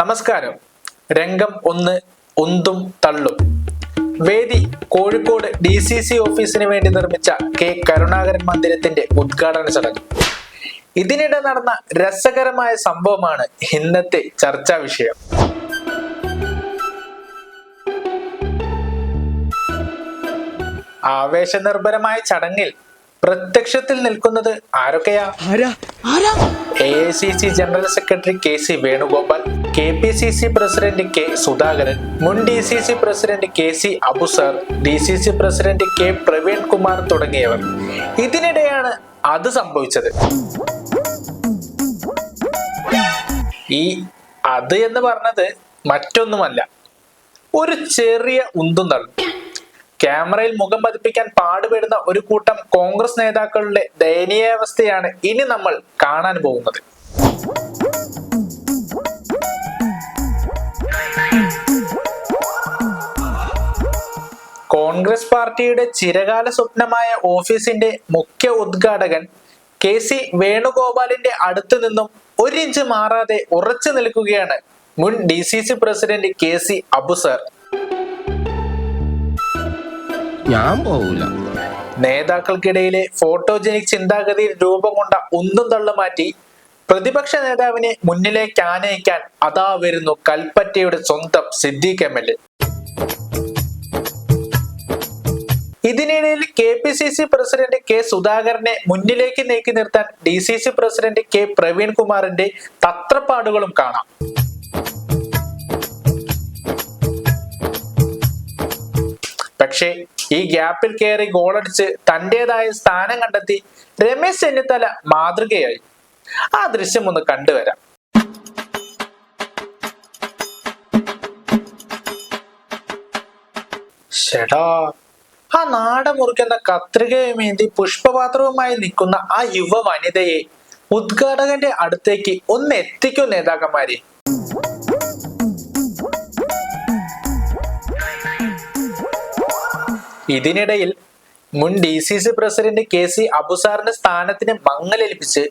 നമസ്കാരം. രംഗം ഒന്ന് ഒന്തും തള്ളും. വേദി കോഴിക്കോട് ഡി സി സി ഓഫീസിന് വേണ്ടി നിർമ്മിച്ച കെ കരുണാകരൻ മന്ദിരത്തിന്റെ ഉദ്ഘാടന ചടങ്ങ്. ഇതിനിടെ നടന്ന രസകരമായ സംഭവമാണ് ഇന്നത്തെ ചർച്ചാ വിഷയം. ആവേശനിർഭരമായ ചടങ്ങിൽ പ്രത്യക്ഷത്തിൽ നിൽക്കുന്നത് ആരൊക്കെയാ? A I C C general secretary K C Venugopal K P C C president K Sudhakaran മുൻ D C C president K C Abusar D C C president K Praveen Kumar തുടങ്ങിയവർ. ഇതിനിടെയാണ് അത് സംഭവിച്ചത്. ഈ അത് എന്ന് പറഞ്ഞത് മറ്റൊന്നുമല്ല ഒരു ചെറിയ ഉന്തുന്നൾ ക്യാമറയിൽ മുഖം പതിപ്പിക്കാൻ പാടുപെടുന്ന ഒരു കൂട്ടം കോൺഗ്രസ് നേതാക്കളുടെ ദയനീയാവസ്ഥയാണ് ഇനി നമ്മൾ കാണാൻ പോകുന്നത്. കോൺഗ്രസ് പാർട്ടിയുടെ ചിരകാല സ്വപ്നമായ ഓഫീസിന്റെ മുഖ്യ ഉദ്ഘാടകൻ കെ സി വേണുഗോപാലിന്റെ അടുത്ത് നിന്നും ഒരു ഇഞ്ച് മാറാതെ ഉറച്ചു നിൽക്കുകയാണ് മുൻ D C C president K C Abusar ഞാൻ പോവില്ല നേതാക്കൾക്കിടയിലെ ഫോട്ടോജനിക് ചിന്താഗതിയിൽ രൂപം കൊണ്ട ഒന്നും തള്ളു മാറ്റി പ്രതിപക്ഷ നേതാവിനെ മുന്നിലേക്ക് ആനയിക്കാൻ അതാ വരുന്നു കൽപ്പറ്റയുടെ സ്വന്തം സിദ്ദീഖ് എം എൽ എ. ഇതിനിടയിൽ K P C C president K സുധാകരനെ മുന്നിലേക്ക് നീക്കി നിർത്താൻ D C C president K Praveen കുമാറിന്റെ തത്രപ്പാടുകളും കാണാം. പക്ഷേ ഈ ഗ്യാപ്പിൽ കയറി ഗോളടിച്ച് തന്റേതായ സ്ഥാനം കണ്ടെത്തി രമേശ് ചെന്നിത്തല മാതൃകയായി. ആ ദൃശ്യം ഒന്ന് കണ്ടുവരാം. ഷെടാ ആ നാട മുറിക്കുന്ന കത്രികയുമേന്തി പുഷ്പപാത്രവുമായി നിൽക്കുന്ന ആ യുവ വനിതയെ ഉദ്ഘാടകന്റെ അടുത്തേക്ക് ഒന്ന് എത്തിക്കൂ നേതാക്കന്മാരെ. ഇതിനിടയിൽ മുൻ D C C president K C അബുസാറിന്റെ സ്ഥാനത്തിന് മങ്ങലേൽപ്പിച്ച്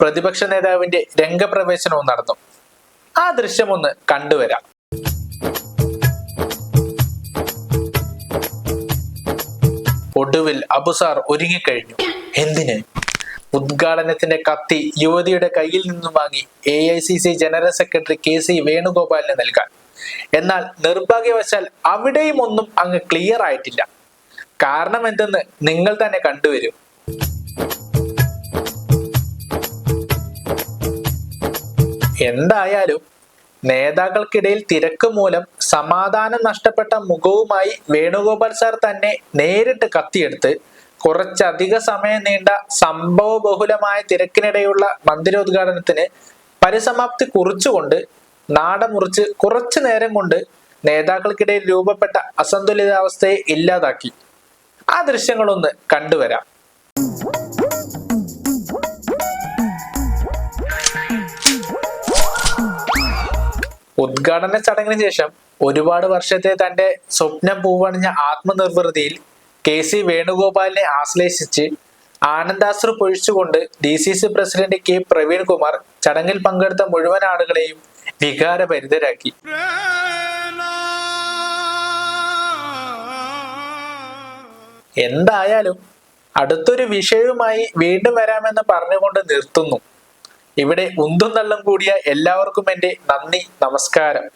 പ്രതിപക്ഷ നേതാവിന്റെ രംഗപ്രവേശനവും നടന്നു. ആ ദൃശ്യം ഒന്ന് കണ്ടുവരാം. ഒടുവിൽ അബുസാർ ഒരുങ്ങിക്കഴിഞ്ഞു. എന്തിന്? ഉദ്ഘാടനത്തിന്റെ കത്തി യുവതിയുടെ കയ്യിൽ നിന്നും വാങ്ങി A I C C general secretary K C വേണുഗോപാലിന് നൽകാൻ. എന്നാൽ നിർഭാഗ്യവശാൽ അവിടെയും ഒന്നും അങ്ങ് ക്ലിയർ ആയിട്ടില്ല. കാരണം എന്തെന്ന് നിങ്ങൾ തന്നെ കണ്ടുവരും. എന്തായാലും നേതാക്കൾക്കിടയിൽ തിരക്ക് മൂലം സമാധാനം നഷ്ടപ്പെട്ട മുഖവുമായി വേണുഗോപാൽ സാർ തന്നെ നേരിട്ട് കത്തിയെടുത്ത് കുറച്ചധിക സമയം നീണ്ട സംഭവ ബഹുലമായ തിരക്കിനിടെയുള്ള മന്ദിരോദ്ഘാടനത്തിന് പരിസമാപ്തി കുറിച്ചുകൊണ്ട് നാടമുറിച്ച് കുറച്ചു നേരം കൊണ്ട് നേതാക്കൾക്കിടയിൽ രൂപപ്പെട്ട അസന്തുലിതാവസ്ഥയെ ഇല്ലാതാക്കി. ആ ദൃശ്യങ്ങളൊന്ന് കണ്ടുവരാം. ഉദ്ഘാടന ചടങ്ങിന് ശേഷം ഒരുപാട് വർഷത്തെ തന്റെ സ്വപ്നം പൂവണിഞ്ഞ ആത്മനിർവൃതിയിൽ കെ സി വേണുഗോപാലിനെ ആശ്ലേഷിച്ച് ആനന്ദാശ്രു പൊഴിച്ചുകൊണ്ട് D C C president K Praveen Kumar ചടങ്ങിൽ പങ്കെടുത്ത മുഴുവൻ ആളുകളെയും വികാരഭരിതരാക്കി. എന്തായാലും അടുത്തൊരു വിഷയവുമായി വീണ്ടും വരാമെന്ന് പറഞ്ഞുകൊണ്ട് നിർത്തുന്നു. ഇവിടെ ഉന്തും തള്ളും കൂടിയ എല്ലാവർക്കും എന്റെ നന്ദി നമസ്കാരം.